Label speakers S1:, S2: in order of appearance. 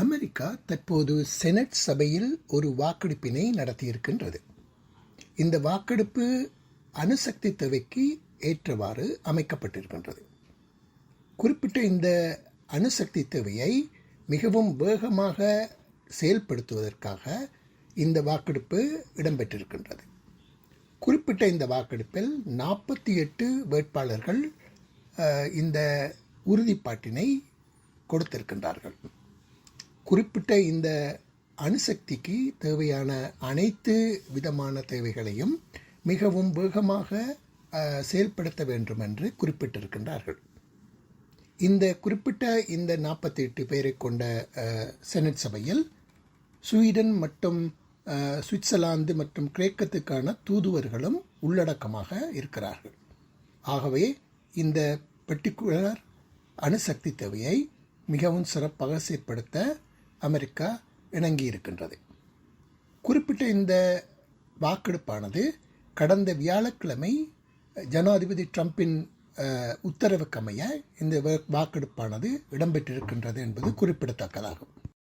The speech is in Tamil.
S1: அமெரிக்கா தற்போது செனட் சபையில் ஒரு வாக்கெடுப்பினை நடத்தியிருக்கின்றது. இந்த வாக்கெடுப்பு அணுசக்தி தேவைக்கு ஏற்றவாறு அமைக்கப்பட்டிருக்கின்றது. குறிப்பிட்ட இந்த அணுசக்தி தேவையை மிகவும் வேகமாக செயல்படுத்துவதற்காக இந்த வாக்கெடுப்பு இடம்பெற்றிருக்கின்றது. குறிப்பிட்ட இந்த வாக்கெடுப்பில் நாற்பத்தி எட்டு வேட்பாளர்கள் இந்த உறுதிப்பாட்டினை கொடுத்திருக்கின்றார்கள். குறிப்பிட்ட இந்த அணுசக்திக்கு தேவையான அனைத்து விதமான தேவைகளையும் மிகவும் வேகமாக செயல்படுத்த வேண்டும் என்று குறிப்பிட்டிருக்கின்றார்கள். இந்த குறிப்பிட்ட இந்த நாற்பத்தி எட்டு பேரை கொண்ட செனட் சபையில் ஸ்வீடன் மற்றும் சுவிட்சர்லாந்து மற்றும் கிரேக்கத்துக்கான தூதுவர்களும் உள்ளடக்கமாக இருக்கிறார்கள். ஆகவே இந்த பர்டிகுலர் அணுசக்தி தேவையை மிகவும் சிறப்பாக செயற்படுத்த அமெரிக்கா இணங்கி இருக்கின்றது குறிப்பிட்ட இந்த வாக்கெடுப்பானது கடந்த வியாழக்கிழமை ஜனாதிபதி ட்ரம்பின் உத்தரவுக்கமைய இந்த வாக்கெடுப்பானது இடம்பெற்றிருக்கின்றது என்பது குறிப்பிடத்தக்கதாகும்.